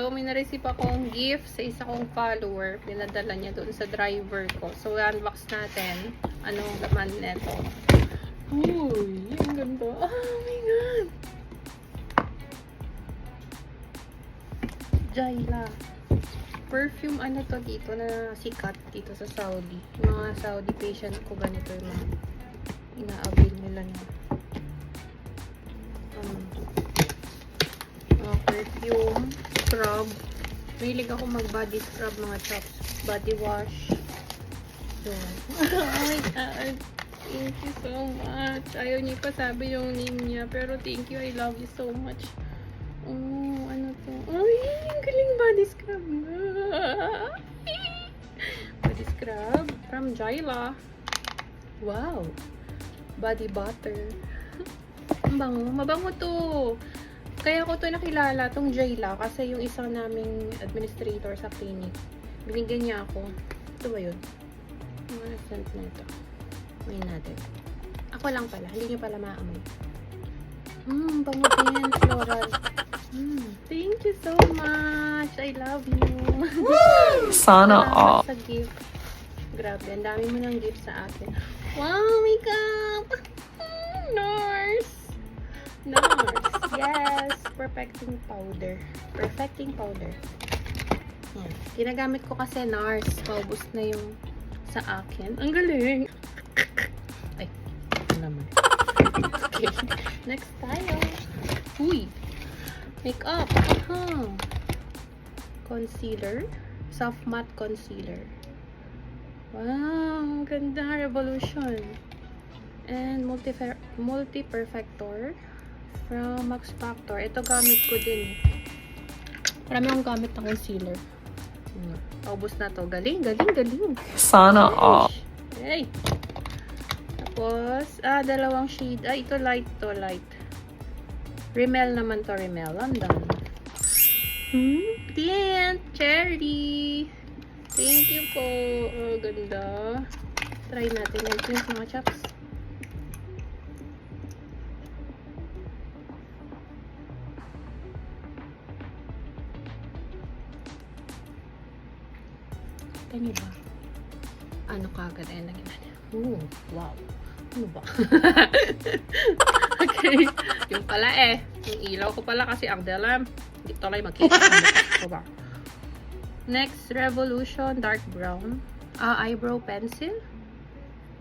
So, may na-receive akong gift sa isa kong follower. Pinadala niya doon sa driver ko. So, unbox natin. Anong laman nito. Uy, ang ganda. Oh my God. Jaila. Perfume ano to dito na sikat dito sa Saudi. Yung mga Saudi patient ko ganito yung mga ina-avail nila na. Um, scrub. Mahilig ako mag-body scrub mga chops. Body wash. So, oh my God. Thank you so much. Ayaw niya sabi yung name niya. Pero thank you. I love you so much. Oh, ano to? Ay, ang galing body scrub body scrub from Jaila. Wow. Body butter. Ang bango. Mabango to. Kaya ko to nakilala, tong Jaila, kasi yung isang naming administrator sa clinic, binigyan niya ako. Ito ba yun? Mga scent na ito. May natin. Ako lang pala, hindi niyo pala maamoy. Mmm, bango din, floral. Mm, thank you so much. I love you. Sana all. sa gift. Grabe, ang dami mo ng gift sa akin. Wow, Perfecting powder. Perfecting powder. Yan. Ginagamit ko kasi NARS. Paubos na yung sa akin. Ang galing! Ay, ito naman. Okay. Next tayo. Uy! Makeup. Huh. Concealer. Soft matte concealer. Wow, ganda. Revolution. And multi multi-perfector from Max Factor. Ito gamit ko din. Marami akong gamit ng concealer. Hmm. Paubos na to. Galing, galing, galing. Sana all. Hey! Tapos, ah, dalawang shade. Ah, ito light to, light. Rimmel naman to, Rimmel. Ang dami. Hmm? Tint! Cherry! Thank you po. Oh, ganda. Try natin yung tint mga chaps. Kita niyo ba? Ano kagad ay lagyan natin? Ooh, wow. Ano ba? okay. Yung pala eh. Yung ilaw ko pala kasi ang dalam. Hindi to lang makita. Ano ba? Next, Revolution Dark Brown. Ah, eyebrow pencil.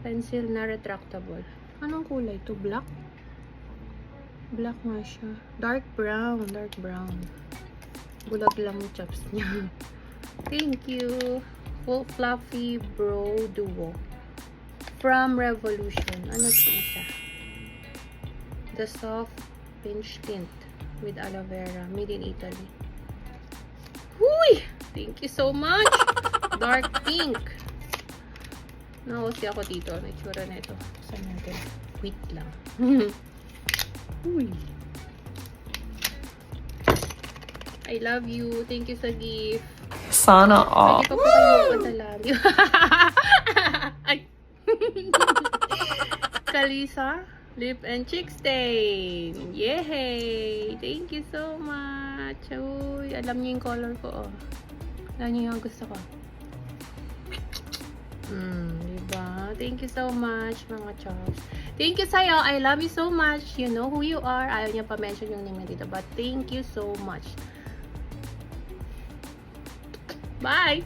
Pencil na retractable. Anong kulay to? Black? Black nga siya. Dark brown. Dark brown. Bulag lang yung chops niya. Thank you. Full Fluffy Bro Duo. From Revolution. Ano to isa? The Soft Pinch Tint with aloe vera. Made in Italy. Huy! Thank you so much! Dark pink. Nakusi ako dito. May tsura na ito. Saan natin? Wait lang. Huy! I love you. Thank you sa gift. Sana all. Pwede pa po kayo ba? Ay. Kalisa, lip and cheek stain. Yay! Thank you so much. Uy, alam niyo yung color ko, oh. Alam niyo yung gusto ko. Mm, diba? Thank you so much, mga chops. Thank you sa'yo. I love you so much. You know who you are. Ayaw niya pa mention yung name na dito. But thank you so much. Bye!